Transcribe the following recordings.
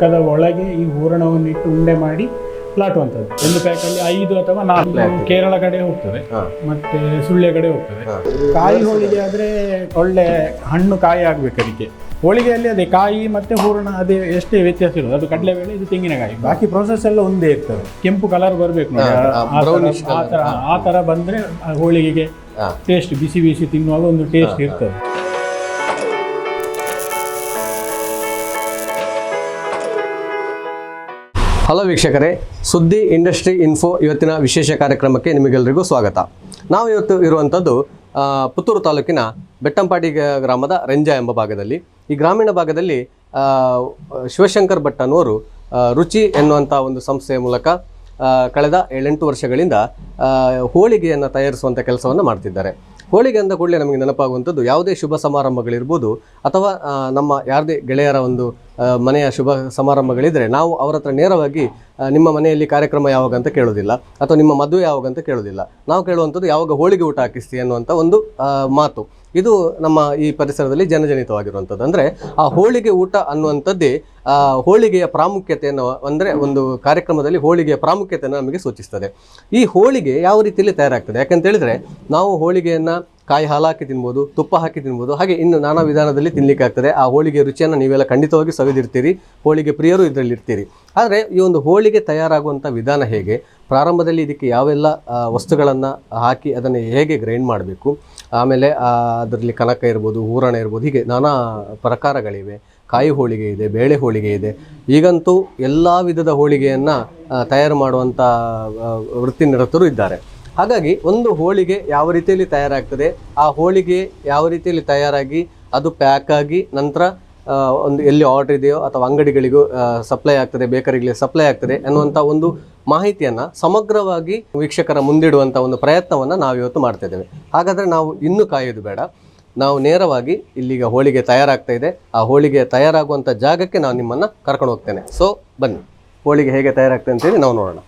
ಹಗ್ಗದ ಒಳಗೆ ಈ ಹೂರಣವನ್ನು ಇಟ್ಟು ಉಂಡೆ ಮಾಡಿ ಲಾಟುವಂಥದ್ದು. ಒಂದು ಪ್ಯಾಕಲ್ಲಿ ಐದು ಅಥವಾ ನಾಲ್ಕು ಕೇರಳ ಕಡೆ ಹೋಗ್ತದೆ ಮತ್ತೆ ಸುಳ್ಳೆ ಕಡೆ ಹೋಗ್ತದೆ ಕಾಯಿ ಹೋಳಿಗೆ ಆದ್ರೆ ಒಳ್ಳೆ ಹಣ್ಣು ಕಾಯಿ ಆಗ್ಬೇಕು ಅದಕ್ಕೆ. ಹೋಳಿಗೆಯಲ್ಲಿ ಅದೇ ಕಾಯಿ ಮತ್ತೆ ಹೂರಣ ಅದೇ ಎಷ್ಟೇ ವ್ಯತ್ಯಾಸ ಇರೋದು ಅದು ಕಡಲೆಬೇಳೆ ಇದು ತೆಂಗಿನಕಾಯಿ ಬಾಕಿ ಪ್ರೊಸೆಸ್ ಎಲ್ಲ ಒಂದೇ ಇರ್ತದೆ. ಕೆಂಪು ಕಲರ್ ಬರ್ಬೇಕು ನೋಡಿ. ಥರ- ಬಂದ್ರೆ ಆ ಹೋಳಿಗೆಗೆ ಟೇಸ್ಟ್ ಬಿಸಿ ಬಿಸಿ ತಿನ್ನುವಾಗ ಒಂದು ಟೇಸ್ಟ್ ಇರ್ತದೆ. ಹಲೋ ವೀಕ್ಷಕರೇ, ಸುದ್ದಿ ಇಂಡಸ್ಟ್ರಿ ಇನ್ಫೋ ಇವತ್ತಿನ ವಿಶೇಷ ಕಾರ್ಯಕ್ರಮಕ್ಕೆ ನಿಮಗೆಲ್ಲರಿಗೂ ಸ್ವಾಗತ. ನಾವು ಇವತ್ತು ಇರುವಂಥದ್ದು ಪುತ್ತೂರು ತಾಲೂಕಿನ ಬೆಟ್ಟಂಪಾಡಿ ಗ್ರಾಮದ ರಂಜಾ ಎಂಬ ಭಾಗದಲ್ಲಿ. ಈ ಗ್ರಾಮೀಣ ಭಾಗದಲ್ಲಿ ಶಿವಶಂಕರ್ ಭಟ್ ಅನ್ನುವರು ರುಚಿ ಎನ್ನುವಂಥ ಒಂದು ಸಂಸ್ಥೆಯ ಮೂಲಕ ಕಳೆದ ಏಳೆಂಟು ವರ್ಷಗಳಿಂದ ಹೋಳಿಗೆಯನ್ನು ತಯಾರಿಸುವಂಥ ಕೆಲಸವನ್ನು ಮಾಡ್ತಿದ್ದಾರೆ. ಹೋಳಿಗೆ ಅಂದ ಕೂಡಲೇ ನಮಗೆ ನೆನಪಾಗುವಂಥದ್ದು, ಯಾವುದೇ ಶುಭ ಸಮಾರಂಭಗಳಿರ್ಬೋದು ಅಥವಾ ನಮ್ಮ ಯಾರದೇ ಗೆಳೆಯರ ಒಂದು ಮನೆಯ ಶುಭ ಸಮಾರಂಭಗಳಿದ್ದರೆ ನಾವು ಅವರ ಹತ್ರ ನೇರವಾಗಿ ನಿಮ್ಮ ಮನೆಯಲ್ಲಿ ಕಾರ್ಯಕ್ರಮ ಯಾವಾಗ ಅಂತ ಕೇಳೋದಿಲ್ಲ ಅಥವಾ ನಿಮ್ಮ ಮದುವೆ ಯಾವಾಗ ಅಂತ ಕೇಳೋದಿಲ್ಲ ನಾವು ಕೇಳುವಂಥದ್ದು ಯಾವಾಗ ಹೋಳಿಗೆ ಊಟ ಹಾಕಿಸ್ತೀವಿ ಅನ್ನುವಂಥ ಒಂದು ಮಾತು. ಇದು ನಮ್ಮ ಈ ಪರಿಸರದಲ್ಲಿ ಜನಜನಿತವಾಗಿರುವಂಥದ್ದು. ಅಂದರೆ ಆ ಹೋಳಿಗೆ ಊಟ ಅನ್ನುವಂಥದ್ದೇ ಹೋಳಿಗೆಯ ಪ್ರಾಮುಖ್ಯತೆಯನ್ನು ಅಂದರೆ ಒಂದು ಕಾರ್ಯಕ್ರಮದಲ್ಲಿ ಹೋಳಿಗೆಯ ಪ್ರಾಮುಖ್ಯತೆಯನ್ನು ನಮಗೆ ಸೂಚಿಸ್ತದೆ. ಈ ಹೋಳಿಗೆ ಯಾವ ರೀತಿಯಲ್ಲಿ ತಯಾರಾಗ್ತದೆ? ಯಾಕಂತ ಹೇಳಿದ್ರೆ, ನಾವು ಹೋಳಿಗೆಯನ್ನು ಕಾಯಿ ಹಾಲು ಹಾಕಿ ತಿನ್ಬೋದು, ತುಪ್ಪ ಹಾಕಿ ತಿನ್ಬೋದು, ಹಾಗೆ ಇನ್ನು ನಾನಾ ವಿಧಾನದಲ್ಲಿ ತಿನ್ಲಿಕ್ಕೆ ಆಗ್ತದೆ. ಆ ಹೋಳಿಗೆ ರುಚಿಯನ್ನು ನೀವೆಲ್ಲ ಖಂಡಿತವಾಗಿ ಸವಿದಿರ್ತೀರಿ, ಹೋಳಿಗೆ ಪ್ರಿಯರು ಇದರಲ್ಲಿ ಇರ್ತೀರಿ ಆದರೆ ಈ ಒಂದು ಹೋಳಿಗೆ ತಯಾರಾಗುವಂಥ ವಿಧಾನ ಹೇಗೆ? ಪ್ರಾರಂಭದಲ್ಲಿ ಇದಕ್ಕೆ ಯಾವೆಲ್ಲ ವಸ್ತುಗಳನ್ನು ಹಾಕಿ ಅದನ್ನು ಹೇಗೆ ಗ್ರೈಂಡ್ ಮಾಡಬೇಕು? ಆಮೇಲೆ ಅದರಲ್ಲಿ ಕನಕ ಇರ್ಬೋದು, ಹೂರಣ ಇರ್ಬೋದು, ಹೀಗೆ ನಾನಾ ಪ್ರಕಾರಗಳಿವೆ. ಕಾಯಿ ಹೋಳಿಗೆ ಇದೆ, ಬೇಳೆ ಹೋಳಿಗೆ ಇದೆ. ಈಗಂತೂ ಎಲ್ಲ ವಿಧದ ಹೋಳಿಗೆಯನ್ನು ತಯಾರು ಮಾಡುವಂಥ ವೃತ್ತಿ ನಿರತರು ಇದ್ದಾರೆ. ಹಾಗಾಗಿ ಒಂದು ಹೋಳಿಗೆ ಯಾವ ರೀತಿಯಲ್ಲಿ ತಯಾರಾಗ್ತದೆ, ಆ ಹೋಳಿಗೆ ಯಾವ ರೀತಿಯಲ್ಲಿ ತಯಾರಾಗಿ, ಅದು ಪ್ಯಾಕ್ ಆಗಿ ನಂತರ ಒಂದು ಎಲ್ಲಿ ಆರ್ಡರ್ ಇದೆಯೋ ಅಥವಾ ಅಂಗಡಿಗಳಿಗೂ ಸಪ್ಲೈ ಆಗ್ತದೆ ಬೇಕರಿಗಳಿಗೆ ಸಪ್ಲೈ ಆಗ್ತದೆ ಅನ್ನುವಂಥ ಒಂದು ಮಾಹಿತಿಯನ್ನು ಸಮಗ್ರವಾಗಿ ವೀಕ್ಷಕರ ಮುಂದಿಡುವಂಥ ಒಂದು ಪ್ರಯತ್ನವನ್ನು ನಾವು ಇವತ್ತು ಮಾಡ್ತಾ ಇದ್ದೇವೆ. ಹಾಗಾದರೆ ನಾವು ಇನ್ನೂ ಕಾಯೋದು ಬೇಡ. ನಾವು ನೇರವಾಗಿ ಇಲ್ಲಿಗ ಹೋಳಿಗೆ ತಯಾರಾಗ್ತಾ ಇದೆ. ಆ ಹೋಳಿಗೆ ತಯಾರಾಗುವಂಥ ಜಾಗಕ್ಕೆ ನಾನು ನಿಮ್ಮನ್ನು ಕರ್ಕೊಂಡು ಹೋಗ್ತೇನೆ. ಸೊ ಬನ್ನಿ. ಹೋಳಿಗೆ ಹೇಗೆ ತಯಾರಾಗ್ತದೆ ಅಂತೇಳಿ ನಾವು ನೋಡೋಣ.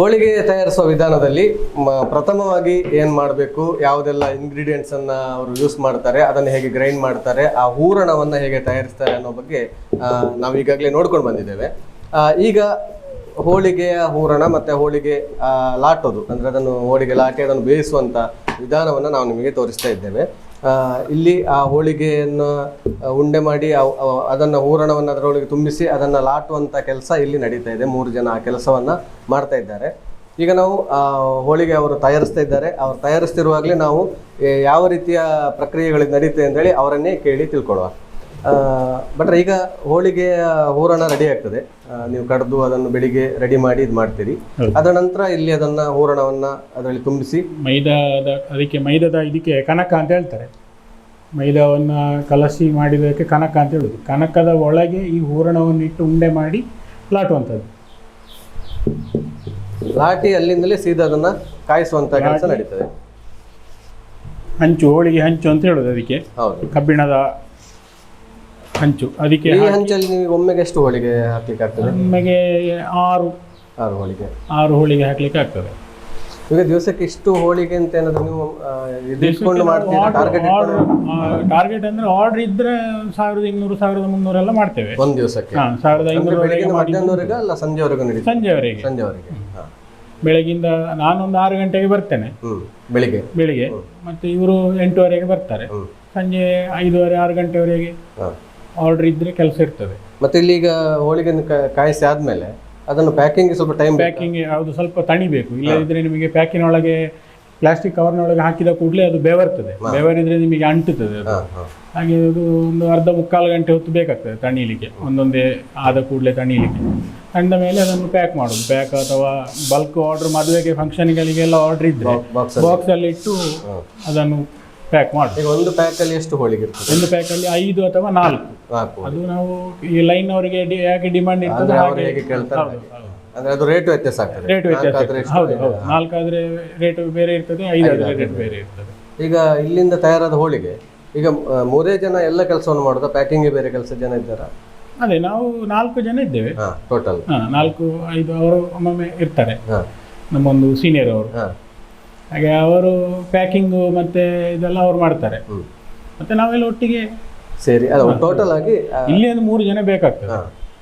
ಹೋಳಿಗೆ ತಯಾರಿಸುವ ವಿಧಾನದಲ್ಲಿ ಪ್ರಥಮವಾಗಿ ಏನು ಮಾಡಬೇಕು, ಯಾವುದೆಲ್ಲ ಇಂಗ್ರೀಡಿಯೆಂಟ್ಸ್ ಅನ್ನ ಅವರು ಯೂಸ್ ಮಾಡ್ತಾರೆ, ಅದನ್ನು ಹೇಗೆ ಗ್ರೈಂಡ್ ಮಾಡ್ತಾರೆ, ಆ ಹೂರಣವನ್ನು ಹೇಗೆ ತಯಾರಿಸ್ತಾರೆ ಅನ್ನೋ ಬಗ್ಗೆ ನಾವು ಈಗಾಗಲೇ ನೋಡ್ಕೊಂಡು ಬಂದಿದ್ದೇವೆ. ಈಗ ಹೋಳಿಗೆಯ ಹೂರಣ ಮತ್ತೆ ಹೋಳಿಗೆ ಲಾಟೋದು, ಅಂದ್ರೆ ಅದನ್ನು ಹೋಳಿಗೆ ಲಾಟಿ, ಅದನ್ನು ಬೇಯಿಸುವಂತ ವಿಧಾನವನ್ನು ನಾವು ನಿಮಗೆ ತೋರಿಸ್ತಾ ಇದ್ದೇವೆ. ಇಲ್ಲಿ ಆ ಹೋಳಿಗೆಯನ್ನು ಉಂಡೆ ಮಾಡಿ ಅದನ್ನು ಹೂರಣವನ್ನು ಅದರೊಳಗೆ ತುಂಬಿಸಿ ಅದನ್ನು ಲಾಟುವಂಥ ಕೆಲಸ ಇಲ್ಲಿ ನಡೀತಾ ಇದೆ. ಮೂರು ಜನ ಆ ಕೆಲಸವನ್ನು ಮಾಡ್ತಾ ಇದ್ದಾರೆ. ಈಗ ನಾವು ಹೋಳಿಗೆ ಅವರು ತಯಾರಿಸ್ತಾ ಇದ್ದಾರೆ. ಅವರು ತಯಾರಿಸ್ತಿರುವಾಗಲೇ ನಾವು ಯಾವ ರೀತಿಯ ಪ್ರಕ್ರಿಯೆಗಳು ನಡೀತದೆ ಅಂತೇಳಿ ಅವರನ್ನೇ ಕೇಳಿ ತಿಳ್ಕೊಳ್ಳುವ. ಬಟ್ ಈಗ ಹೋಳಿಗೆ ಹೂರಣ ರೆಡಿ ಆಗ್ತದೆ. ನೀವು ಕಡ್ದು ಅದನ್ನು ಬೆಳಿಗ್ಗೆ ರೆಡಿ ಮಾಡಿ ಇದು ಮಾಡ್ತೀರಿ. ಅದರ ನಂತರ ಇಲ್ಲಿ ಅದನ್ನ ಹೂರಣವನ್ನ ಅದರಲ್ಲಿ ತುಂಬಿಸಿ. ಮೈದಾದ ಅದಕ್ಕೆ ಮೈದಾದ ಇದಕ್ಕೆ ಕನಕ ಅಂತ ಹೇಳ್ತಾರೆ. ಮೈದಾವನ್ನ ಕಲಸಿ ಮಾಡಿದಕ್ಕೆ ಕನಕ ಅಂತ ಹೇಳುದು. ಕನಕದ ಒಳಗೆ ಈ ಹೂರಣವನ್ನು ಇಟ್ಟು ಉಂಡೆ ಮಾಡಿ ಲಾಟುವಂಥದ್ದು. ಲಾಟಿ ಅಲ್ಲಿಂದಲೇ ಸೀದಾ ಅದನ್ನ ಕಾಯಿಸುವಂತ ಕೆಲಸ ನಡೀತದೆ. ಹಂಚು ಹೋಳಿಗೆ ಹಂಚು ಅಂತ ಹೇಳುದು ಅದಕ್ಕೆ. ಹೌದು. ಕಬ್ಬಿಣದ ಹಂಚು. ಅದಕ್ಕೆ ಈ ಹಂಚಲ್ಲಿ ನೀವು ಒಮ್ಮೆಗೆ ಎಷ್ಟು ಹೋಳಿಗೆ ಹಾಕ್ಲಿಕ್ಕೆ ಆಗ್ತದೆ? ಒಮ್ಮೆಗೆ ಆರು. ಆರು ಹೋಳಿಗೆ. ಆರು ಹೋಳಿಗೆ ಹಾಕ್ಲಿಕ್ಕೆ ಆಗ್ತದೆ. ಈಗ ದಿವಸಕ್ಕೆ ಇಷ್ಟು ಹೋಳಿಗೆ ಅಂತ ಏನಾದ್ರು ನೀವು ಆ, ಇದು ಇಟ್ಕೊಂಡು ಮಾಡ್ತೀರಾ? ಟಾರ್ಗೆಟ್ ಟಾರ್ಗೆಟ್ ಅಂದ್ರೆ ಆರ್ಡರ್ ಇದ್ರೆ ಸಾವಿರದ ಇನ್ನೂರು ಸಾವಿರದ ಮುನ್ನೂರೆಲ್ಲ ಮಾಡ್ತೇವೆ. ಒಂದು ದಿವಸಕ್ಕೆ? ಹಾ ಸಾವಿರದ ಅಂದ್ರೆ ಐನೂರವರೆಗೆ ಬೆಳಿಗ್ಗೆ ಮಾಡಿ ಮಧ್ಯಾಹ್ನವರೆಗೆ ಅಲ್ಲ ಸಂಜೆವರೆಗೂ ನಡೀತದೆ? ಸಂಜೆವರೆಗೆ. ಸಂಜೆವರೆಗೆ ಹಾ. ಬೆಳಗಿಂದ ನಾನೊಂದು ಆರು ಗಂಟೆಗೆ ಬರ್ತೇನೆ. ಹ್ಮ್ ಬೆಳಿಗ್ಗೆ? ಬೆಳಿಗ್ಗೆ. ಮತ್ತೆ ಇವರು ಎಂಟುವರೆಗೆ ಬರ್ತಾರೆ. ಸಂಜೆ ಐದೂವರೆ ಆರು ಗಂಟೆವರೆಗೆ. ಹಾ. ಆರ್ಡರ್ ಇದ್ರೆ ಕೆಲಸ ಇರ್ತದೆ. ಮತ್ತೆ ಇಲ್ಲಿ ಈಗ ಹೋಳಿಗೆ ಕಾಯಿಸಿ ಆದ್ಮೇಲೆ ಅದನ್ನು ಪ್ಯಾಕಿಂಗ್ ಸ್ವಲ್ಪ ಟೈಮ್ ಪ್ಯಾಕಿಂಗ್ ಅದು ಸ್ವಲ್ಪ ತಣಿಬೇಕು. ಇಲ್ಲದಿದ್ರೆ ನಿಮಗೆ ಪ್ಯಾಕಿನ ಒಳಗೆ ಪ್ಲಾಸ್ಟಿಕ್ ಕವರ್ನೊಳಗೆ ಹಾಕಿದ ಕೂಡಲೇ ಅದು ಬೆವರ್ತದೆ. ಬೆವರಿದ್ರೆ ನಿಮಗೆ ಅಂಟುತ್ತದೆ ಅದು. ಹಾಗೆ ಅದು ಒಂದು ಅರ್ಧ ಮುಕ್ಕಾಲು ಗಂಟೆ ಹೊತ್ತು ಬೇಕಾಗ್ತದೆ ತಣಿಲಿಕ್ಕೆ. ಒಂದೊಂದೇ ಆದ ಕೂಡಲೇ ತಣಿಲಿಕ್ಕೆ. ತಂದ ಮೇಲೆ ಅದನ್ನು ಪ್ಯಾಕ್ ಮಾಡೋದು. ಪ್ಯಾಕ್ ಅಥವಾ ಬಲ್ಕ್ ಆರ್ಡರ್ ಮದುವೆಗೆ ಫಂಕ್ಷನ್ಗಳಿಗೆಲ್ಲ ಆರ್ಡರ್ ಇದ್ರೆ ಬಾಕ್ಸ್ ಬಾಕ್ಸಲ್ಲಿ ಇಟ್ಟು ಅದನ್ನು ಪ್ಯಾಕ್ ಮಾಡಿ. ಈಗ ಒಂದು ಪ್ಯಾಕ್ ಅಲ್ಲಿ ಎಷ್ಟು ಹೋಳಿಗೆ ಇರ್ತದೆ? ಒಂದು ಪ್ಯಾಕಲ್ಲಿ ಐದು ಅಥವಾ ನಾಲ್ಕು. ನಾಲ್ಕು ಅದು ನಾವು ಈ ಲೈನ್ ಅವರಿಗೆ ಯಾಕೆ ಡಿಮ್ಯಾಂಡ್ ಡಿಮಾಂಡ್ ಇರ್ತದೆ ಅಂದ್ರೆ ಅವ್ರು ಹಾಗೆ ಕೇಳ್ತಾರೆ? ಹಾಗೆ. ಅಂದ್ರೆ ಅದು ರೇಟ್ ವ್ಯತ್ಯಾಸ ಆಗ್ತದೆ. ರೇಟ್ ವ್ಯತ್ಯಾಸ ನಾಲ್ಕಾದ್ರೆ ಇರ್ತದೆ. ಎಷ್ಟು? ಹೌದು ಹೌದು. ನಾಲ್ಕಾದ್ರೆ ರೇಟ್ ಬೇರೆ ಇರ್ತದೆ ಐದಾದ್ರೆ ರೇಟ್ ಬೇರೆ ಇರ್ತದೆ. ಈಗ ಇಲ್ಲಿಂದ ತಯಾರಾದ ಹೋಳಿಗೆ ಈಗ ಆ, ಮೂರೇ ಜನ ಎಲ್ಲ ಕೆಲಸವನ್ನು ಮಾಡೋದಾ? ಪ್ಯಾಕಿಂಗ್ ಬೇರೆ ಕೆಲಸ ಜನ ಇದ್ದಾರಾ? ಅದೇ ನಾವು ನಾಲ್ಕು ಜನ ಇದ್ದೇವೆ. ಹಾ ಟೋಟಲ್ ಹಾ ನಾಲ್ಕು ಐದು ಅವರು ಒಮ್ಮೊಮ್ಮೆ ಇರ್ತಾರೆ. ಹಾ. ನಮ್ಮೊಂದು ಸೀನಿಯರ್ ಅವರು. ಹಾ. ಹಾಗೆ ಅವರು ಪ್ಯಾಕಿಂಗು ಮತ್ತೆ ಇದೆಲ್ಲ ಅವ್ರು ಮಾಡ್ತಾರೆ. ಮತ್ತೆ ನಾವೆಲ್ಲ ಒಟ್ಟಿಗೆ ಸರಿ ಟೋಟಲ್ ಆಗಿ ಇಲ್ಲಿ ಒಂದು ಮೂರು ಜನ ಬೇಕಾಗ್ತದೆ.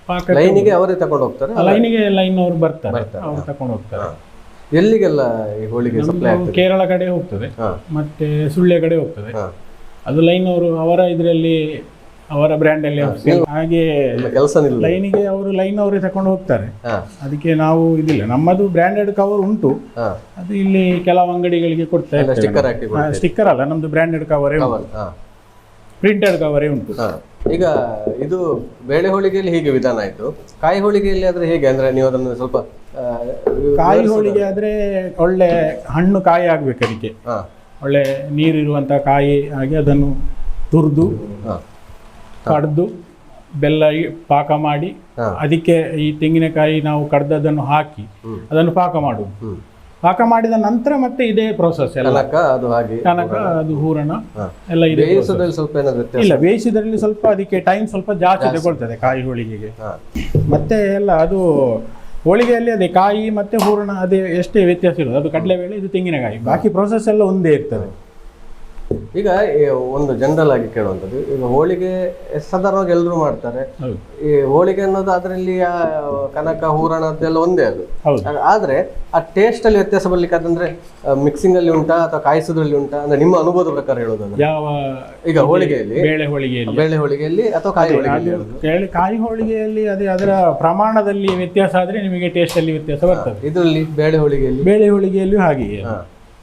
ಪಾಕ ಲೈನಿಗೆ ಅವರೇ ತಗೊಂಡು ಹೋಗ್ತಾರೆ ಲೈನಿಗೆ ಲೈನ್ ಅವ್ರು ಬರ್ತಾರೆ. ಅವ್ರು ತಗೊಂಡು ಹೋಗ್ತಾರೆ. ಎಲ್ಲಿಗೆಲ್ಲ ಈ ಹೋಳಿಗೆ ಸಪ್ಲೈ ಕೇರಳ ಕಡೆ ಹೋಗ್ತದೆ. ಮತ್ತೆ ಸುಳ್ಯ ಕಡೆ ಹೋಗ್ತದೆ. ಅದು ಲೈನ್ ಅವರು ಅವರ ಇದರಲ್ಲಿ ಅವರ ಬ್ರ್ಯಾಂಡ್ ಅಲ್ಲಿ ಹಾಗೆ ಲೈನಿಗೆ ಅವರು ಲೈನ್ ಅವರೇ ತಕೊಂಡು ಹೋಗ್ತಾರೆ. ಅದಕ್ಕೆ ನಾವು ಇದಿಲ್ಲ. ನಮ್ಮದು ಬ್ರ್ಯಾಂಡೆಡ್ ಕವರ್ ಉಂಟು. ಅದು ಇಲ್ಲಿ ಕೆಲವು ಅಂಗಡಿಗಳಿಗೆ ಕೊಡ್ತಾ ಇರ್ತಾರೆ ಸ್ಟಿಕ್ಕರ್ ಅಲ್ಲ ನಮ್ದು ಬ್ರ್ಯಾಂಡೆಡ್ ಕವರೇ ಪ್ರಿಂಟೆಡ್ ಕವರೇ ಉಂಟು. ಈಗ ಇದು ಬೇಳೆ ಹೋಳಿಗೆಯಲ್ಲಿ ಹೀಗೆ ವಿಧಾನ ಆಯ್ತು. ಕಾಯಿ ಹೋಳಿಗೆಯಲ್ಲಿ ಆದ್ರೆ ಹೇಗೆ? ಅಂದ್ರೆ ನೀವು ಅದನ್ನು ಸ್ವಲ್ಪ ಕಾಯಿ ಹೋಳಿಗೆ ಆದ್ರೆ ಒಳ್ಳೆ ಹಣ್ಣು ಕಾಯಿ ಆಗ್ಬೇಕು ಅದಕ್ಕೆ. ಒಳ್ಳೆ ಒಳ್ಳೆ ನೀರಿರುವಂತ ಕಾಯಿ ಆಗಿ ಅದನ್ನು ತುರಿದು ಹಾ. ಕಡ್ದು ಬೆಲ್ಲ ಪಾಕ ಮಾಡಿ. ಅದಕ್ಕೆ ಈ ತೆಂಗಿನಕಾಯಿ ನಾವು ಕಡ್ದದನ್ನು ಹಾಕಿ. ಅದನ್ನು ಪಾಕ ಮಾಡುವುದು ಪಾಕ ಮಾಡಿದ ನಂತರ ಮತ್ತೆ ಇದೇ ಪ್ರೋಸೆಸ್ ಎಲ್ಲ. ಕನಕ ಅದು ಹಾಗೆ ಕನಕ ಅದು ಹೂರಣ ಎಲ್ಲ ಇದೆ ಬೇಯಿಸೋದ್ರಲ್ಲಿ ಸ್ವಲ್ಪ ಏನಾದ್ರು ಇಲ್ಲ ಬೇಯಿಸಿದ್ರಲ್ಲಿ ಸ್ವಲ್ಪ ಅದಕ್ಕೆ ಟೈಮ್ ಸ್ವಲ್ಪ ಜಾಸ್ತಿ ತಗೊಳ್ತದೆ ಕಾಯಿ ಹೋಳಿಗೆಗೆ. ಮತ್ತೆ ಎಲ್ಲ ಅದು ಹೋಳಿಗೆಯಲ್ಲಿ ಅದೇ ಕಾಯಿ ಮತ್ತೆ ಹೂರಣ ಅದೇ ಎಷ್ಟೇ ವ್ಯತ್ಯಾಸ ಇರೋದು ಅದು ಕಡಲೆಬೇಳೆ ಇದು ತೆಂಗಿನಕಾಯಿ. ಬಾಕಿ ಪ್ರೋಸೆಸ್ ಎಲ್ಲ ಒಂದೇ ಇರ್ತದೆ. ಈಗ ಒಂದು ಜನರಲ್ ಆಗಿ ಕೇಳುವಂಥದ್ದು ಈಗ ಹೋಳಿಗೆ ಸಾಧಾರಣವಾಗಿ ಎಲ್ಲರೂ ಮಾಡ್ತಾರೆ. ಈ ಹೋಳಿಗೆ ಅನ್ನೋದು ಅದರಲ್ಲಿ ಕನಕ ಹೂರಣ ಅದೆಲ್ಲ ಒಂದೇ ಅದು. ಆದ್ರೆ ಆ ಟೇಸ್ಟ್ ಅಲ್ಲಿ ವ್ಯತ್ಯಾಸ ಬರ್ಲಿಕ್ಕೆ ಅದಂದ್ರೆ ಮಿಕ್ಸಿಂಗ್ ಅಲ್ಲಿ ಉಂಟಾ ಅಥವಾ ಕಾಯಿಸೋದ್ರಲ್ಲಿ ಉಂಟಾ? ಅಂದ್ರೆ ನಿಮ್ಮ ಅನುಭವದ ಪ್ರಕಾರ ಹೇಳೋದು ಯಾವ ಈಗ ಹೋಳಿಗೆಯಲ್ಲಿ ಬೇಳೆ ಹೋಳಿಗೆಯಲ್ಲಿ? ಬೇಳೆ ಹೋಳಿಗೆಯಲ್ಲಿ ಅಥವಾ ಕಾಯಿ ಹೋಳಿಗೆಯಲ್ಲಿ ಕಾಯಿ ಹೋಳಿಗೆಯಲ್ಲಿ ಅದೇ ಅದರ ಪ್ರಮಾಣದಲ್ಲಿ ವ್ಯತ್ಯಾಸ ಆದ್ರೆ ನಿಮಗೆ ಟೇಸ್ಟ್ ಅಲ್ಲಿ ವ್ಯತ್ಯಾಸ ಬರ್ತದೆ. ಇದರಲ್ಲಿ ಬೇಳೆ ಹೋಳಿಗೆಯಲ್ಲಿ? ಬೇಳೆ ಹೋಳಿಗೆಯಲ್ಲಿ ಹಾಗೆಯೇ.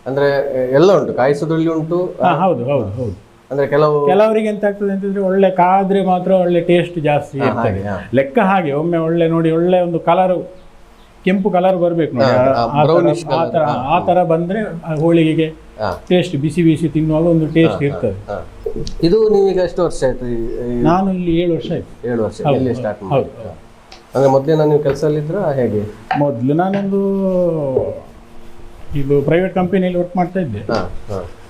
ಅಂದ್ರೆ ಎಲ್ಲ ಉಂಟು. ಕಾಯಿಸೋದ್ರಲ್ಲಿ ಉಂಟು. ಹಾ ಹೌದು ಹೌದು ಹೌದು. ಅಂದ್ರೆ ಕೆಲವು ಕೆಲವರಿಗೆ ಎಂತ ಆಗ್ತದೆ ಅಂತಂದ್ರೆ ಒಳ್ಳೆ ಕಾದ್ರೆ ಮಾತ್ರ ಒಳ್ಳೆ ಟೇಸ್ಟ್ ಜಾಸ್ತಿ ಇರ್ತದೆ. ಲೆಕ್ಕ ಹಾಗೆ ಒಮ್ಮೆ ಒಳ್ಳೆ ನೋಡಿ ಒಳ್ಳೆ ಒಂದು ಕಲರ್ ಕೆಂಪು ಕಲರ್ ಬರ್ಬೇಕು ನೋಡಿ. ಆ- ತರ ಬಂದ್ರೆ ಹೋಳಿಗೆಗೆ ಟೇಸ್ಟ್ ಬಿಸಿ ಬಿಸಿ ತಿನ್ನುವಾಗ ಒಂದು ಟೇಸ್ಟ್ ಇರ್ತದೆ. ಇದು ನೀವೀಗ ಎಷ್ಟು ವರ್ಷ ಆಯ್ತು ನಾನು ಇಲ್ಲಿ ಏಳು ವರ್ಷ ಆಯ್ತು. ಏಳು ವರ್ಷ ಇಲ್ಲಿ ಸ್ಟಾರ್ಟ್ ಹೌದು ಅಂದ್ರೆ ಮೊದಲಿನ ನೀವು ಕೆಲಸದಲ್ಲಿದ್ರ ಹೇಗೆ? ಮೊದಲು ನಾನೊಂದು ಇದು ಪ್ರೈವೇಟ್ ಕಂಪನಿಯಲ್ಲಿ ವರ್ಕ್ ಮಾಡ್ತಾ ಇದ್ದೆ.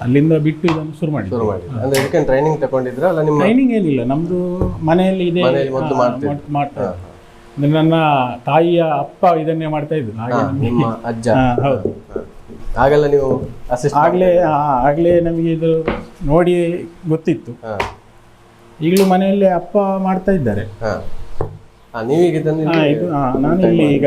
ಅಲ್ಲಿಂದ ಬಿಟ್ಟು ಇದನ್ನು ಶುರು ಮಾಡಿ ಶುರು ಮಾಡಿ ಅಂದ್ರೆ ಇದಕ್ಕೆ ಟ್ರೈನಿಂಗ್ ತಗೊಂಡಿದ್ರ ಅಲ್ಲ ನಿಮ್ಮ ಟ್ರೈನಿಂಗ್ ಏನಿಲ್ಲ ನಮ್ದು ಮನೆಯಲ್ಲಿ ಇದೆ ಮಾಡ್ತಾ ಅಂದ್ರೆ ನನ್ನ ತಾಯಿಯ ಅಪ್ಪ ಇದನ್ನೇ ಮಾಡ್ತಾ ಇದ್ರು. ಹಾಗೆ ನಿಮ್ಮ ಅಜ್ಜ. ಹೌದು. ಆಗಲ್ಲ ನೀವು ಅಸಿಸ್ಟ್ ಆಗ್ಲೇ ಆಗ್ಲೇ ನಮಗೆ ಇದು ನೋಡಿ ಗೊತ್ತಿತ್ತು. ಈಗಲೂ ಮನೆಯಲ್ಲಿ ಅಪ್ಪ ಮಾಡ್ತಾ ಇದ್ದಾರೆ. ನೀವೀಗ ಹಾ, ಇದು ಹಾ, ನಾನು ಇಲ್ಲಿ ಈಗ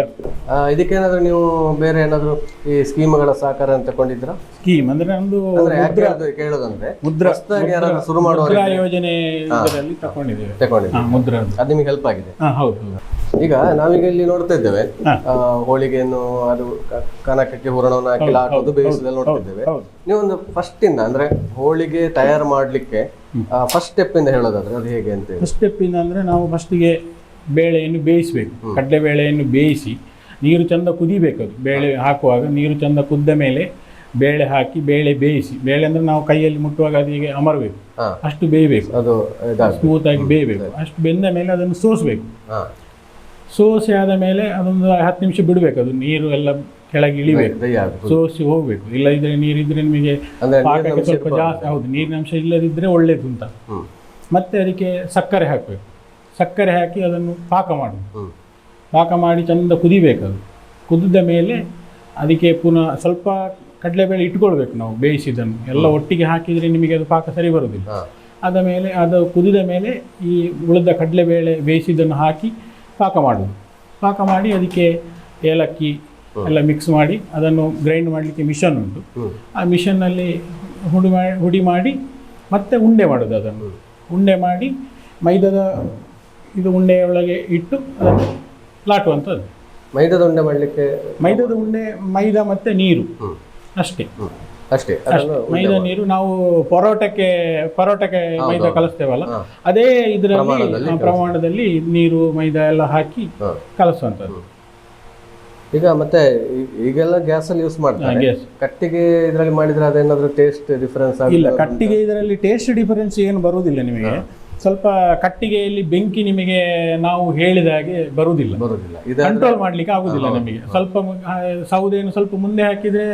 ಇದಕ್ಕೇನಾದ್ರೂ ನೀವು ಬೇರೆ ಏನಾದ್ರು ಈ ಸ್ಕೀಮ್ಗಳ ಸಹಕಾರ ಅಂತ ತಗೊಂಡಿದ್ರ ಸ್ಕೀಮ್ ಅಂದ್ರೆ ನಮ್ದು ಅಂದ್ರೆ ಯಾಕೆ ಹೇಳೋದು- ಕೇಳೋದಂದ್ರೆ ಮುದ್ರಾ ಹೊಸದಾಗಿ ಯಾರಾದ್ರೂ ಶುರು ಮಾಡುವ ಮುದ್ರಾ ಯೋಜನೆ ಇದರಲ್ಲಿ ತಕೊಂಡಿದ್ದೇವೆ ತಗೊಂಡಿದ್ರು ಹಾ ಮುದ್ರಾ ಅದು ನಿಮಗೆ ಹೆಲ್ಪ್ ಆಗಿದೆ. ಹಾ ಹೌದು ಹೌದು. ಈಗ ನಾವೀಗ ಇಲ್ಲಿ ನೋಡ್ತಾ ಇದ್ದೇವೆ. ಆ, ಹೋಳಿಗೆಯನ್ನು ಅದು ಕ- ಕನಕಕ್ಕೆ ಹೂರಣವನ್ನು ಹಾಕಿ ಹಾಕೋದು ಬೇಯಿಸೋದೆಲ್ಲ ನೋಡ್ತಿದ್ದೇವೆ ಇದ್ದೇವೆ. ನೀವೊಂದು ಫಸ್ಟ್ ಇಂದ ಅಂದ್ರೆ ಹೋಳಿಗೆ ತಯಾರು ಮಾಡ್ಲಿಕ್ಕೆ ಫಸ್ಟ್ ಸ್ಟೆಪ್ ಇಂದ ಹೇಳೋದಾದ್ರೆ ಅದು ಹೇಗೆ ಅಂತ ಹೇಳಿ. ಫಸ್ಟ್ ಇಂದ ಅಂದ್ರೆ ನಾವು ಫಸ್ಟಿಗೆ ಬೇಳೆಯನ್ನು ಬೇಯಿಸಬೇಕು. ಕಡಲೆಬೇಳೆಯನ್ನು ಬೇಯಿಸಿ ನೀರು ಚಂದ ಕುದಿಬೇಕು ಅದು. ಬೇಳೆ ಹಾಕುವಾಗ ನೀರು ಚಂದ ಕುದ್ದ ಮೇಲೆ ಬೇಳೆ ಹಾಕಿ ಬೇಳೆ ಬೇಯಿಸಿ ಬೇಳೆ ಅಂದರೆ ನಾವು ಕೈಯಲ್ಲಿ ಮುಟ್ಟುವಾಗ ಅದಕ್ಕೆ ಅಮರಬೇಕು. ಅಷ್ಟು ಬೇಯಬೇಕು. ಅದು ಸ್ಮೂತ್ ಸ್ಮೂತಾಗಿ ಬೇಯಬೇಕು. ಅಷ್ಟು ಬೆಂದ ಮೇಲೆ ಅದನ್ನು ಸೋಸಬೇಕು. ಸೋಸಿ ಆದ ಮೇಲೆ ಅದೊಂದು ಹತ್ತು ನಿಮಿಷ ಬಿಡಬೇಕು ಅದು. ನೀರು ಎಲ್ಲ ಕೆಳಗೆ ಇಳಿಬೇಕು. ಸೋಸಿ ಹೋಗಬೇಕು. ಇಲ್ಲದಿದ್ದರೆ ನೀರಿದ್ರೆ ನಿಮಗೆ ಪಾಕಕ್ಕೆ ಸ್ವಲ್ಪ ಜಾಸ್ತಿ ಹೌದು ನೀರಿನ ಅಂಶ ಇಲ್ಲದಿದ್ದರೆ ಒಳ್ಳೇದು ಅಂತ. ಮತ್ತೆ ಅದಕ್ಕೆ ಸಕ್ಕರೆ ಹಾಕಬೇಕು. ಸಕ್ಕರೆ ಹಾಕಿ ಅದನ್ನು ಪಾಕ ಮಾಡೋದು. ಹ್ಮ್. ಪಾಕ ಮಾಡಿ ಚಂದ ಕುದಿಬೇಕು ಅದು ಕುದಿದ ಮೇಲೆ ಅದಕ್ಕೆ ಪುನಃ ಸ್ವಲ್ಪ ಕಡಲೆಬೇಳೆ ಇಟ್ಕೊಳ್ಬೇಕು ನಾವು ಬೇಯಿಸಿದ್ದನ್ನು. ಎಲ್ಲ ಒಟ್ಟಿಗೆ ಹಾಕಿದರೆ ನಿಮಗೆ ಅದು ಪಾಕ ಸರಿ ಬರೋದಿಲ್ಲ. ಅದ ಮೇಲೆ ಅದು ಕುದಿದ ಮೇಲೆ ಈ ಉಳಿದ ಕಡಲೆಬೇಳೆ ಬೇಯಿಸಿದ್ದನ್ನು ಹಾಕಿ ಪಾಕ ಮಾಡೋದು. ಪಾಕ ಮಾಡಿ ಅದಕ್ಕೆ ಏಲಕ್ಕಿ ಎಲ್ಲ ಮಿಕ್ಸ್ ಮಾಡಿ ಅದನ್ನು ಗ್ರೈಂಡ್ ಮಾಡಲಿಕ್ಕೆ ಮಿಷನ್ ಉಂಟು. ಆ ಮಿಷನ್ನಲ್ಲಿ ಹುಡಿ ಮಾಡಿ ಹುಡಿ ಮಾಡಿ ಮತ್ತೆ ಉಂಡೆ ಮಾಡೋದು ಅದನ್ನು. ಉಂಡೆ ಮಾಡಿ ಮೈದಾದ ಇದು ಉಂಡೆಯೊಳಗೆ ಇಟ್ಟು ಅದನ್ನು ಲಾಟುವಂಥದ್ದು. ಮೈದಾದ ಉಂಡೆ ಮಾಡ್ಲಿಕ್ಕೆ ಮೈದಾದ ಉಂಡೆ ಮೈದಾ ಮತ್ತು ನೀರು. ಅಷ್ಟೇ. ಅಷ್ಟೇ. ಮೈದಾ ನೀರು ನಾವು ಪರೋಟಕ್ಕೆ ಪರೋಟಕ್ಕೆ ಮೈದಾ ಕಲಿಸ್ತೇವಲ್ಲ? ಅದೇ ಇದರಲ್ಲಿ ಪ್ರಮಾಣದಲ್ಲಿ ನೀರು ಮೈದಾ ಎಲ್ಲ ಹಾಕಿ. ಕಲಿಸುವಂಥದ್ದು. ಈಗ ಮತ್ತೆ ಈಗೆಲ್ಲ ಗ್ಯಾಸ್ ಅಲ್ಲಿ ಯೂಸ್ ಮಾಡ್ತಾರೆ. ಕಟ್ಟಿಗೆ ಇದರಲ್ಲಿ ಮಾಡಿದ್ರೆ ಅದೇನಾದ್ರೂ ಟೇಸ್ಟ್ ಡಿಫರೆನ್ಸ್ ಇಲ್ಲ ಕಟ್ಟಿಗೆ ಇದರಲ್ಲಿ ಟೇಸ್ಟ್ ಡಿಫರೆನ್ಸ್ ಏನು ಬರುವುದಿಲ್ಲ ನಿಮಗೆ. ಸ್ವಲ್ಪ ಕಟ್ಟಿಗೆಯಲ್ಲಿ ಬೆಂಕಿ ನಿಮಗೆ ನಾವು ಹೇಳಿದ ಹಾಗೆ ಬರುವುದಿಲ್ಲ. ಬರುದಿಲ್ಲ ಕಂಟ್ರೋಲ್ ಮಾಡ್ಲಿಕ್ಕೆ ಆಗುದಿಲ್ಲ ನಿಮಗೆ. ಸ್ವಲ್ಪ ಸೌದೆಯನ್ನು ಸ್ವಲ್ಪ ಮುಂದೆ ಹಾಕಿದ್ರೆ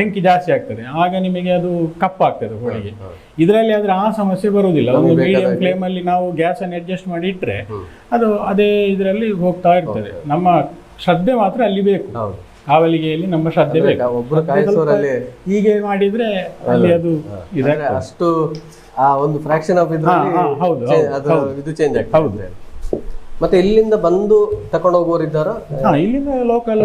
ಬೆಂಕಿ ಜಾಸ್ತಿ ಆಗ್ತದೆ. ಆಗ ನಿಮಗೆ ಅದು ಕಪ್ಪಾಗ್ತದೆ ಹೋಳಿಗೆ ಇದರಲ್ಲಿ ಆದ್ರೆ ಆ ಸಮಸ್ಯೆ ಬರುವುದಿಲ್ಲ. ಒಂದು ಮೀಡಿಯಂ ಫ್ಲೇಮ್ ಅಲ್ಲಿ ನಾವು ಗ್ಯಾಸ್ ಅನ್ನು ಅಡ್ಜಸ್ಟ್ ಮಾಡಿ ಇಟ್ರೆ ಅದು ಅದೇ ಇದರಲ್ಲಿ ಹೋಗ್ತಾ ಇರ್ತದೆ. ನಮ್ಮ ಶ್ರದ್ಧೆ ಮಾತ್ರ ಅಲ್ಲಿ ಬೇಕು. ಕಾವಲಿಗೆಯಲ್ಲಿ ನಮ್ಮ ಶ್ರದ್ಧೆ ಬೇಕು. ಒಬ್ರು ಕಾಯಿಸೋರಲ್ಲಿ ಹೀಗೆ ಮಾಡಿದ್ರೆ ಅಲ್ಲಿ ಅದು ಇದೆ ಅಷ್ಟು ಆ ಒಂದು ಫ್ರಾಕ್ಷನ್ ಆಫ್ ಇದು ಹೌದು, ಅದು ಇದು ಚೇಂಜ್ ಆಗ್ತದೆ. ಮತ್ತೆ ಇಲ್ಲಿಂದ ಬಂದು ತಕೊಂಡು ಹೋಗುವವರು ಇದ್ದಾರ ಹಾ ಇಲ್ಲಿಂದ ಲೋಕಲ್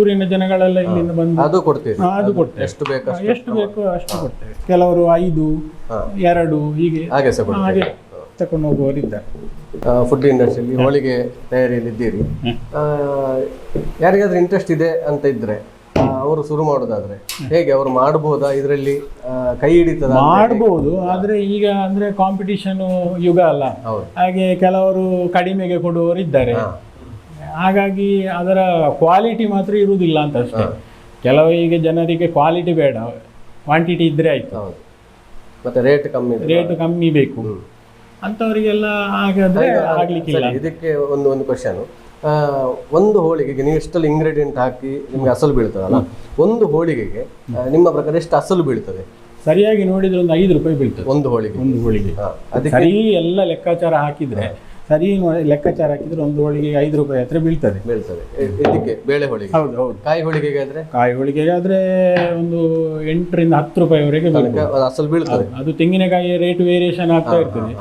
ಊರಿನ ಜನಗಳೆಲ್ಲ ಇಲ್ಲಿಂದ ಬಂದು ಅದು ಕೊಡ್ತೇವೆ ಅದು ಕೊಡ್ತೇವೆ. ಎಷ್ಟು ಬೇಕು ಎಷ್ಟು ಬೇಕು ಅಷ್ಟು ಕೊಡ್ತೇವೆ. ಕೆಲವರು ಐದು. ಎರಡು ಹೀಗೆ. ಹಾಗೆ ಹಾಗೆ. ತಕೊಂಡು ಹೋಗುವವರಿದ್ದಾರೆ ಫುಡ್ ಇಂಡಸ್ಟ್ರಿಯಲ್ಲಿ ಹೋಳಿಗೆ ತಯಾರಿಯಲ್ಲಿ ಇದ್ದೀರಿ ಯಾರಿಗಾದ್ರೂ ಇಂಟ್ರೆಸ್ಟ್ ಇದೆ ಅಂತ ಇದ್ರೆ ಆ, ಅವರು ಶುರು ಮಾಡೋದಾದ್ರೆ ಹೇಗೆ ಅವರು ಮಾಡಬಹುದಾ ಇದರಲ್ಲಿ ಕೈ ಹಿಡಿತದ ಮಾಡಬಹುದು ಆದ್ರೆ ಈಗ ಅಂದ್ರೆ ಕಾಂಪಿಟಿಷನ್ ಯುಗ ಅಲ್ಲ. ಹೌದು. ಹಾಗೆ ಕೆಲವರು ಕಡಿಮೆಗೆ ಕೊಡುವವರು ಇದ್ದಾರೆ ಹಾಗಾಗಿ ಅದರ ಕ್ವಾಲಿಟಿ ಮಾತ್ರ ಇರುವುದಿಲ್ಲ ಅಂತ ಅಷ್ಟೇ ಕೆಲವರಿಗೆ ಜನರಿಗೆ ಕ್ವಾಲಿಟಿ ಬೇಡ. ಕ್ವಾಂಟಿಟಿ ಇದ್ರೆ ಆಯ್ತು. ಹೌದು. ಮತ್ತೆ ರೇಟ್ ಕಮ್ಮಿ ಇದೆ ರೇಟ್ ಕಮ್ಮಿ ಬೇಕು. ಅಂಥವರಿಗೆಲ್ಲ ಹಾಗಾದ್ರೆ ಆಗ್ಲಿಕ್ಕಿಲ್ಲ. ಇದಕ್ಕೆ ಒಂದು ಒಂದು ಕ್ವಶನ್ ಒಂದು ಹೋಳಿಗೆಗೆ ನೀವು ಎಷ್ಟೆಲ್ಲ ಇಂಗ್ರೀಡಿಯೆಂಟ್ ಹಾಕಿ ನಿಮ್ಗೆ ಅಸಲು ಬೀಳ್ತದಲ್ಲ? ಒಂದು ಹೋಳಿಗೆಗೆ ನಿಮ್ಮ ಪ್ರಕಾರ ಎಷ್ಟು ಅಸಲು ಬೀಳ್ತದೆ? ಸರಿಯಾಗಿ ನೋಡಿದ್ರೆ ಒಂದು ಐದು ರೂಪಾಯಿ ಬೀಳ್ತದೆ. ಒಂದು ಹೋಳಿಗೆ. ಒಂದು ಹೋಳಿಗೆ. ಅದಕ್ಕೆ ಎಲ್ಲ ಲೆಕ್ಕಾಚಾರ ಹಾಕಿದ್ರೆ ಸರಿ ಲೆಕ್ಕಾಚಾರ ಹಾಕಿದ್ರೆ ಒಂದು ಹೋಳಿಗೆ ಐದು ರೂಪಾಯಿ ಹತ್ರ ಬೀಳ್ತದೆ. ಬೀಳ್ತದೆ. ಇದಕ್ಕೆ ಬೇಳೆ ಹೋಳಿಗೆ. ಹೌದು ಹೌದು. ಕಾಯಿ ಹೋಳಿಗೆಗೆ ಆದ್ರೆ ಕಾಯಿ ಹೋಳಿಗೆಗೆ ಆದ್ರೆ ಒಂದು ಎಂಟರಿಂದ ಹತ್ತು ರೂಪಾಯಿವರೆಗೆ ಬೀಳ್ತದೆ. ಅಸಲು ಬೀಳ್ತದೆ. ಅದು ತೆಂಗಿನಕಾಯಿ ರೇಟ್ ವೇರಿಯೇಷನ್ ಆಗ್ತಾ ಇರ್ತದೆ.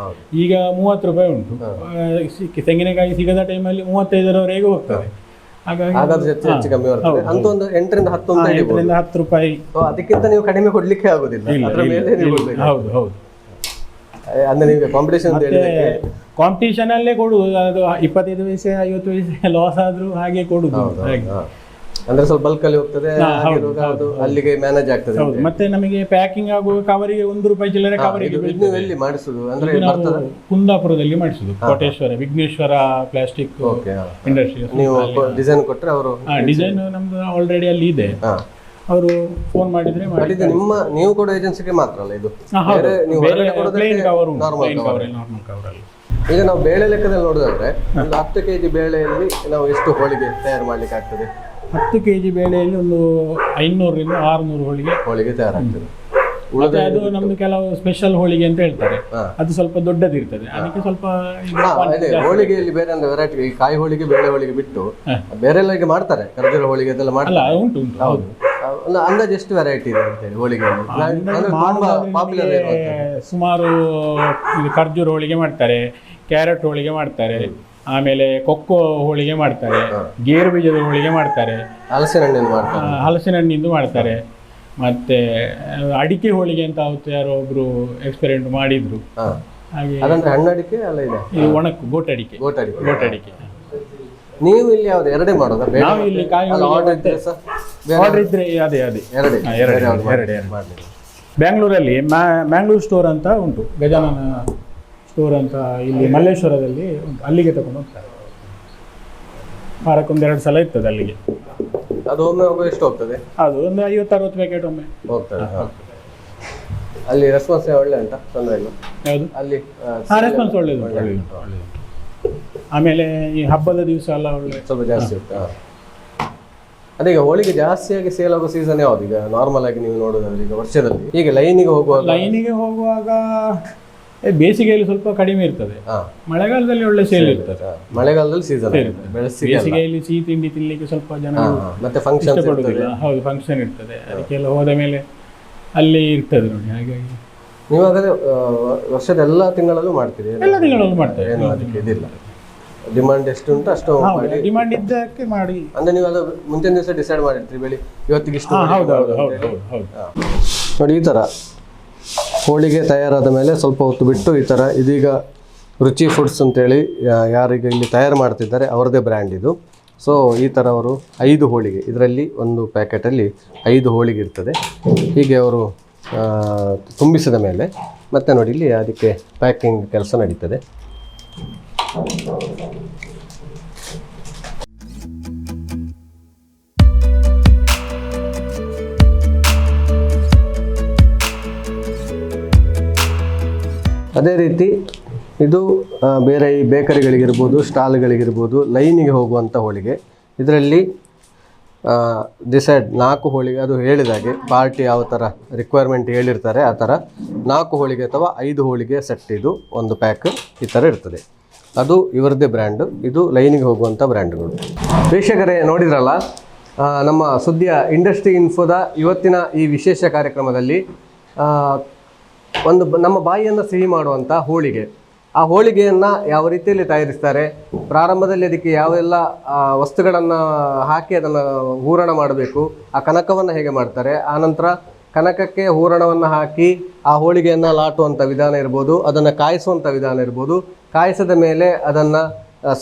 ಈಗ ಮೂವತ್ತು ರೂಪಾಯಿ ಉಂಟು. ತೆಂಗಿನಕಾಯಿ ಸಿಗದ ಟೈಮಲ್ಲಿ ಮೂವತ್ತೈದರವರೆಗೆ ಹೋಗ್ತದೆ. ಹತ್ತು ರೂಪಾಯಿ. ಅದಕ್ಕಿಂತ ನೀವು ಕಡಿಮೆ ಕೊಡ್ಲಿಕ್ಕೆ ಆಗುದಿಲ್ಲ. ಹೌದು ಹೌದು. ಅಂದ್ರೆ ನಿಮಗೆ ಕಾಂಪಿಟೇಷನ್ ಕಾಂಪಿಟಿಷನ್ ಅಲ್ಲೇ ಕೊಡುದು ಅದು ಇಪ್ಪತ್ತೈದು ವಯಸ್ಸು ಐವತ್ತು ವಯಸ್ಸು ಲಾಸ್ ಆದ್ರೂ ಹಾಗೆ ಕೊಡುದು ಹಾಗೆ. ಅಂದ್ರೆ ಸ್ವಲ್ಪ ಬಲ್ಕ್ ಅಲ್ಲಿ ಹೋಗ್ತದೆ ಅಲ್ಲಿಗೆ ಮ್ಯಾನೇಜ್ ಆಗ್ತದೆ ಮತ್ತೆ ನಮಗೆ ಪ್ಯಾಕಿಂಗ್ ಆಗುವ ಕವರಿಗೆ ಒಂದು ರೂಪಾಯಿ ಚಿಲ್ಲರೆ ಕವರಿಗೆ ಎಲ್ಲಿ ಮಾಡಿಸುದು? ಅಂದ್ರೆ ಕುಂದಾಪುರದಲ್ಲಿ ಮಾಡಿಸುದು ಕೋಟೇಶ್ವರ ವಿಘ್ನೇಶ್ವರ ಪ್ಲಾಸ್ಟಿಕ್ ಇಂಡಸ್ಟ್ರಿ ನೀವು ಡಿಸೈನ್ ಕೊಟ್ರೆ ಅವರು ಡಿಸೈನ್ ನಮ್ದು ಆಲ್ರೆಡಿ ಅಲ್ಲಿ ಇದೆ. ಅವರು ಫೋನ್ ಮಾಡಿದ್ರೆ ಮಾಡಿ ಇದು ನಿಮ್ಮ ನೀವು ಕೊಡೋ ಏಜೆನ್ಸಿಗೆ ಮಾತ್ರ ಅಲ್ಲ ಇದು? ಬೇರೆ ನೀವು ಬೇರೆ ಹೊರಗಡೆ ಕೊಡೋದಕ್ಕೆ plain cover ಉಂಟು. normal plain cover. cover, normal cover ಅಲ್ಲಿ. ಈಗ ನಾವು ಬೇಳೆ ಲೆಕ್ಕದಲ್ಲಿ ನೋಡೋದಾದ್ರೆ ಒಂದು ಹತ್ತು ಕೆಜಿ ಬೇಳೆಯಲ್ಲಿ ನಾವು ಎಷ್ಟು ಹೋಳಿಗೆ ತಯಾರು ಮಾಡ್ಲಿಕ್ಕೆ ಆಗ್ತದೆ? ಹತ್ತು ಕೆ ಜಿ ಬೇಳೆಯಲ್ಲಿ ಒಂದು ಐನೂರರಿಂದ ಆರುನೂರು ಹೋಳಿಗೆ. ಹೋಳಿಗೆ ತಯಾರಾಗ್ತದೆ ಮತ್ತೆ ಅದು ನಮ್ದು ಕೆಲವು ಸ್ಪೆಷಲ್ ಹೋಳಿಗೆ ಅಂತ ಹೇಳ್ತಾರೆ. ಹಾ. ಅದು ಸ್ವಲ್ಪ ದೊಡ್ಡದಿರ್ತದೆ ಅದಕ್ಕೆ ಸ್ವಲ್ಪ ಇದು ಹಾ, ಅದೇ ಹೋಳಿಗೆಯಲ್ಲಿ ಬೇರೆ ಅಂದ್ರೆ ವೆರೈಟಿ ಕಾಯಿ ಹೋಳಿಗೆ ಬೇಳೆ ಹೋಳಿಗೆ ಬಿಟ್ಟು. ಬೇರೆ ಎಲ್ಲ ಈಗ ಮಾಡ್ತಾರೆ? ಕರ್ಜೂರ ಹೋಳಿಗೆ ಅದೆಲ್ಲ ಮಾಡ್ತಾರೆ. ಅಲ್ಲ ಉಂಟು. ಉಂಟು ಹೌದು. ಒಂದು ಅಂದಾಜು ಎಷ್ಟು ವೆರೈಟಿ ಇದೆ ಅಂತ ಹೇಳಿ ಹೋಳಿಗೆಯಲ್ಲಿ? ಪಾಪ್ಯುಲರ್ ಸುಮಾರು ಖರ್ಜೂರ್ ಹೋಳಿಗೆ ಮಾಡ್ತಾರೆ ಕ್ಯಾರೆಟ್ ಹೋಳಿಗೆ ಮಾಡ್ತಾರೆ ಆಮೇಲೆ ಕೊಕ್ಕೋ ಹೋಳಿಗೆ ಮಾಡ್ತಾರೆ ಗೇರು ಬೀಜದ ಹೋಳಿಗೆ ಮಾಡ್ತಾರೆ ಹಲಸಿನ ಹಣ್ಣಿಂದ ಮಾಡ್ತಾರೆ. ಹಲಸಿನ ಹಣ್ಣಿಂದು ಮಾಡ್ತಾರೆ. ಮತ್ತೆ ಅಡಿಕೆ ಹೋಳಿಗೆ ಅಂತ ಅವತ್ತು ಯಾರೋ ಒಬ್ರು ಎಕ್ಸ್ಪೆರಿಮೆಂಟ್ ಮಾಡಿದ್ರು. ಹಾಗೆ ಅದಂದ್ರೆ ಅಲ್ಲ ಇದೆ? ಇದು ಒಣಕು ಗೋಟಡಿಕೆ ಗೋಟಡಿಕೆ ಗೋಟಡಿಕೆ ನೀವು ಇಲ್ಲಿ ಯಾವ್ದು ಎರಡೇ ಮಾಡೋದಾ? ಬೇರೆ ನಾವು ಇಲ್ಲಿ ಕಾಯಿ ಆರ್ಡರ್ ಇದ್ರೆ ಆರ್ಡರ್ ಇದ್ರೆ ಅದೇ ಅದೇ. ಎರಡೇ ಎರಡೇ, ಎರಡೇ, ಎರಡೇ. ಬ್ಯಾಂಗ್ಳೂರಲ್ಲಿ ಮ್ಯಾ- ಮ್ಯಾಂಗ್ಳೂರ್ ಸ್ಟೋರ್ ಅಂತ ಉಂಟು. ಗಜಾನನ ಸ್ಟೋರ್ ಅಂತ ಇಲ್ಲಿ ಮಲ್ಲೇಶ್ವರದಲ್ಲಿ ಉಂಟು. ಅಲ್ಲಿಗೆ ತಗೊಂಡು ಹೋಗ್ತಾರೆ. ವಾರಕ್ಕೊಂದೆರಡು ಸಲ ಇರ್ತದೆ ಅಲ್ಲಿಗೆ. ಅದು ಒಮ್ಮೆ ಎಷ್ಟು ಹೋಗ್ತದೆ? ಅದು ಒಂದು ಐವತ್ತು ಅರವತ್ತು ಪ್ಯಾಕೆಟ್ ಒಮ್ಮೆ. ಹೋಗ್ತದೆ. ಅಲ್ಲಿ ರೆಸ್ಪಾನ್ಸ್ ಒಳ್ಳೆ ಅಂತ ತೊಂದರೆ ಇಲ್ಲ? ಯಾವುದು? ಅಲ್ಲಿ ರೆಸ್ಪಾನ್ಸ್ ಒಳ್ಳೇದು ಒಳ್ಳೇದು ಆಮೇಲೆ ಈ ಹಬ್ಬದ ದಿವಸ ಎಲ್ಲ ಒಳ್ಳೆ ಸ್ವಲ್ಪ ಜಾಸ್ತಿ ಇರುತ್ತೆ ಅದೇ ಈಗ ಹೋಳಿಗೆ ಜಾಸ್ತಿಯಾಗಿ ಸೇಲ್ ಆಗೋ ಸೀಸನ್ ಯಾವ್ದು? ಈಗ ನಾರ್ಮಲ್ ಆಗಿ ನೀವು ನೋಡೋದಾದ್ರೆ ಈಗ ವರ್ಷದಲ್ಲಿ. ಈಗ ಲೈನಿಗೆ ಹೋಗುವಾಗ ಲೈನಿಗೆ ಹೋಗುವಾಗ ಏ, ಬೇಸಿಗೆಯಲ್ಲಿ ಸ್ವಲ್ಪ ಕಡಿಮೆ ಇರ್ತದೆ. ಹಾ. ಮಳೆಗಾಲದಲ್ಲಿ ಒಳ್ಳೆ ಸೇಲ್ ಇರ್ತದೆ. ಮಳೆಗಾಲದಲ್ಲಿ ಸೀಸನ್ ಅಲ್ಲ. ಬೇಸಿಗೆಯಲ್ಲಿ ಸಿಹಿ ತಿಂಡಿ ತಿನ್ಲಿಕ್ಕೆ ಸ್ವಲ್ಪ ಜನ. ಮತ್ತೆ ಫಂಕ್ಷನ್ ಇಷ್ಟಪಡುವುದಿಲ್ಲ. ಹೌದು ಫಂಕ್ಷನ್ ಇರ್ತದೆ. ಅದಕ್ಕೆಲ್ಲ ಹೋದ ಮೇಲೆ ಅಲ್ಲಿ ಇರ್ತದೆ ನೋಡಿ ಹಾಗಾಗಿ. ನೀವು ಹಾಗಾದ್ರೆ ಆ, ವರ್ಷದ ಎಲ್ಲಾ ತಿಂಗಳಲ್ಲೂ ಮಾಡ್ತೀರಿ? ಎಲ್ಲ ತಿಂಗಳಲ್ಲೂ ಮಾಡ್ತೇವೆ ಏನು ಅದಕ್ಕೆ ಇದಿಲ್ಲ. ಡಿಮಾಂಡ್ ಎಷ್ಟು ಉಂಟು ಅಷ್ಟು ಮಾಡಿ. ಡಿಮಾಂಡ್ ಇದ್ದಕ್ಕೆ ಮಾಡಿ. ಅಂದ್ರೆ ನೀವು ಅದು ಮುಂಚಿನ ದಿವಸ ಡಿಸೈಡ್ ಮಾಡಿರ್ತೀರಿ ಬೆಳಿ ಇವತ್ತಿಗೆ ಇಷ್ಟು ಹೌದು ಹೌದು ಹೌದು ಹೌದು ಹೌದು ನೋಡಿ ಈ ಥರ ಹೋಳಿಗೆ ತಯಾರಾದ ಮೇಲೆ ಸ್ವಲ್ಪ ಹೊತ್ತು ಬಿಟ್ಟು ಈ ಥರ ಇದೀಗ ರುಚಿ ಫುಡ್ಸ್ ಅಂತೇಳಿ ಯಾರಿಗೆ ಯಾರೀಗ ಇಲ್ಲಿ ತಯಾರು ಮಾಡ್ತಿದ್ದಾರೆ ಅವರದೇ ಬ್ರ್ಯಾಂಡ್ ಇದು. ಸೊ ಈ ಥರ ಅವರು ಐದು ಹೋಳಿಗೆ ಇದರಲ್ಲಿ ಒಂದು ಪ್ಯಾಕೆಟಲ್ಲಿ ಐದು ಹೋಳಿಗೆ ಇರ್ತದೆ. ಹೀಗೆ ಅವರು ತುಂಬಿಸಿದ ಮೇಲೆ ಮತ್ತೆ ನೋಡಿ ಇಲ್ಲಿ ಅದಕ್ಕೆ ಪ್ಯಾಕಿಂಗ್ ಕೆಲಸ ನಡೀತದೆ. ಅದೇ ರೀತಿ ಇದು ಬೇರೆ ಈ ಬೇಕರಿಗಳಿಗಿರ್ಬೋದು, ಸ್ಟಾಲ್ಗಳಿಗಿರ್ಬೋದು, ಲೈನಿಗೆ ಹೋಗುವಂಥ ಹೋಳಿಗೆ. ಇದರಲ್ಲಿ ಡಿಸೈಡ್ ನಾಲ್ಕು ಹೋಳಿಗೆ, ಅದು ಹೇಳಿದಾಗೆ ಪಾರ್ಟಿ ಯಾವ ಥರ ರಿಕ್ವೈರ್ಮೆಂಟ್ ಹೇಳಿರ್ತಾರೆ, ಆ ಥರ ನಾಲ್ಕು ಹೋಳಿಗೆ ಅಥವಾ ಐದು ಹೋಳಿಗೆ ಸೆಟ್ ಇದು ಒಂದು ಪ್ಯಾಕ್ ಈ ಥರ ಇರ್ತದೆ. ಅದು ಇವರದ್ದೇ ಬ್ರ್ಯಾಂಡು ಇದು ಲೈನಿಗೆ ಹೋಗುವಂಥ ಬ್ರ್ಯಾಂಡ್ಗಳು ವೀಕ್ಷಕರೇ, ನೋಡಿದ್ರಲ್ಲ? ನಮ್ಮ ಸುದ್ದಿಯ ಇಂಡಸ್ಟ್ರಿ ಇನ್ಫೋದ ಇವತ್ತಿನ ಈ ವಿಶೇಷ ಕಾರ್ಯಕ್ರಮದಲ್ಲಿ ಒಂದು ನಮ್ಮ ಬಾಯಿಯನ್ನು ಸಿಹಿ ಮಾಡುವಂಥ ಹೋಳಿಗೆ. ಆ ಹೋಳಿಗೆಯನ್ನು ಯಾವ ರೀತಿಯಲ್ಲಿ ತಯಾರಿಸ್ತಾರೆ? ಪ್ರಾರಂಭದಲ್ಲಿ ಅದಕ್ಕೆ ಯಾವೆಲ್ಲ ವಸ್ತುಗಳನ್ನು ಹಾಕಿ ಅದನ್ನು ಹೂರಣ ಮಾಡಬೇಕು? ಆ ಕನಕವನ್ನು ಹೇಗೆ ಮಾಡ್ತಾರೆ? ಆನಂತರ ಕನಕಕ್ಕೆ ಹೂರಣವನ್ನು ಹಾಕಿ ಆ ಹೋಳಿಗೆಯನ್ನು ಲಾಟುವಂಥ ವಿಧಾನ ಇರ್ಬೋದು, ಅದನ್ನು ಕಾಯಿಸುವಂಥ ವಿಧಾನ ಇರ್ಬೋದು. ಕಾಯಿಸಿದ ಮೇಲೆ ಅದನ್ನು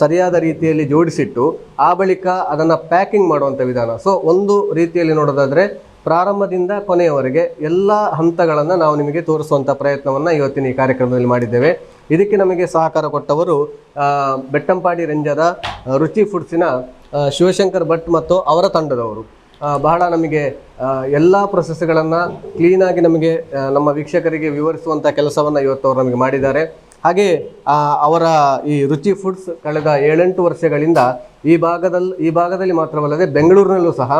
ಸರಿಯಾದ ರೀತಿಯಲ್ಲಿ ಜೋಡಿಸಿಟ್ಟು ಆ ಬಳಿಕ ಅದನ್ನು ಪ್ಯಾಕಿಂಗ್ ಮಾಡುವಂಥ ವಿಧಾನ. ಸೊ ಒಂದು ರೀತಿಯಲ್ಲಿ ನೋಡೋದಾದರೆ ಪ್ರಾರಂಭದಿಂದ ಕೊನೆಯವರೆಗೆ ಎಲ್ಲ ಹಂತಗಳನ್ನು ನಾವು ನಿಮಗೆ ತೋರಿಸುವಂಥ ಪ್ರಯತ್ನವನ್ನು ಇವತ್ತಿನ ಈ ಕಾರ್ಯಕ್ರಮದಲ್ಲಿ ಮಾಡಿದ್ದೇವೆ. ಇದಕ್ಕೆ ನಮಗೆ ಸಹಕಾರ ಕೊಟ್ಟವರು ಬೆಟ್ಟಂಪಾಡಿ ರಂಜದ ರುಚಿ ಫುಡ್ಸಿನ ಶಿವಶಂಕರ್ ಭಟ್ ಮತ್ತು ಅವರ ತಂಡದವರು. ಬಹಳ ನಮಗೆ ಎಲ್ಲ ಪ್ರೊಸೆಸ್ಗಳನ್ನು ಕ್ಲೀನಾಗಿ ನಮಗೆ ನಮ್ಮ ವೀಕ್ಷಕರಿಗೆ ವಿವರಿಸುವಂಥ ಕೆಲಸವನ್ನು ಇವತ್ತು ಅವರು ನಮಗೆ ಮಾಡಿದ್ದಾರೆ. ಹಾಗೆ ಅವರ ಈ ರುಚಿ ಫುಡ್ಸ್ ಕಳೆದ ಏಳೆಂಟು ವರ್ಷಗಳಿಂದ ಈ ಭಾಗದಲ್ಲಿ ಈ ಭಾಗದಲ್ಲಿ ಮಾತ್ರವಲ್ಲದೆ ಬೆಂಗಳೂರಿನಲ್ಲೂ ಸಹ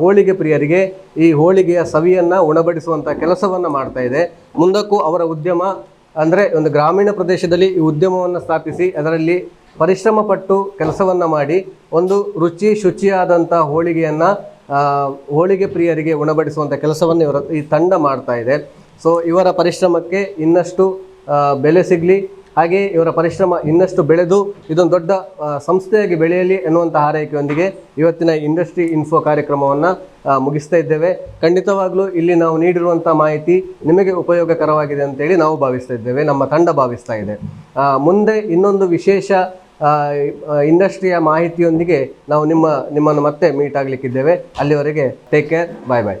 ಹೋಳಿಗೆ ಪ್ರಿಯರಿಗೆ ಈ ಹೋಳಿಗೆಯ ಸವಿಯನ್ನು ಉಣಬಡಿಸುವಂಥ ಕೆಲಸವನ್ನು ಮಾಡ್ತಾ ಇದೆ. ಮುಂದಕ್ಕೂ ಅವರ ಉದ್ಯಮ ಅಂದರೆ ಒಂದು ಗ್ರಾಮೀಣ ಪ್ರದೇಶದಲ್ಲಿ ಈ ಉದ್ಯಮವನ್ನು ಸ್ಥಾಪಿಸಿ ಅದರಲ್ಲಿ ಪರಿಶ್ರಮ ಪಟ್ಟು ಕೆಲಸವನ್ನು ಮಾಡಿ ಒಂದು ರುಚಿ ಶುಚಿಯಾದಂಥ ಹೋಳಿಗೆಯನ್ನು ಹೋಳಿಗೆ ಪ್ರಿಯರಿಗೆ ಉಣಬಡಿಸುವಂಥ ಕೆಲಸವನ್ನು ಇವರ ಈ ತಂಡ ಮಾಡ್ತಾ ಇದೆ. ಸೊ ಇವರ ಪರಿಶ್ರಮಕ್ಕೆ ಇನ್ನಷ್ಟು ಬೆಲೆ ಸಿಗಲಿ, ಹಾಗೆ ಇವರ ಪರಿಶ್ರಮ ಇನ್ನಷ್ಟು ಬೆಳೆದು ಇದೊಂದು ದೊಡ್ಡ ಸಂಸ್ಥೆಯಾಗಿ ಬೆಳೆಯಲಿ ಎನ್ನುವಂಥ ಹಾರೈಕೆಯೊಂದಿಗೆ ಇವತ್ತಿನ ಇಂಡಸ್ಟ್ರಿ ಇನ್ಫೋ ಕಾರ್ಯಕ್ರಮವನ್ನು ಮುಗಿಸ್ತಾ ಇದ್ದೇವೆ. ಖಂಡಿತವಾಗಲೂ ಇಲ್ಲಿ ನಾವು ನೀಡಿರುವಂಥ ಮಾಹಿತಿ ನಿಮಗೆ ಉಪಯೋಗಕರವಾಗಿದೆ ಅಂತೇಳಿ ನಾವು ಭಾವಿಸ್ತಾ ಇದ್ದೇವೆ, ನಮ್ಮ ತಂಡ ಭಾವಿಸ್ತಾ ಇದೆ. ಮುಂದೆ ಇನ್ನೊಂದು ವಿಶೇಷ ಇಂಡಸ್ಟ್ರಿಯ ಮಾಹಿತಿಯೊಂದಿಗೆ ನಾವು ನಿಮ್ಮ ನಿಮ್ಮನ್ನು ಮತ್ತೆ ಮೀಟ್ ಆಗಲಿಕ್ಕಿದ್ದೇವೆ. ಅಲ್ಲಿವರೆಗೆ take care bye bye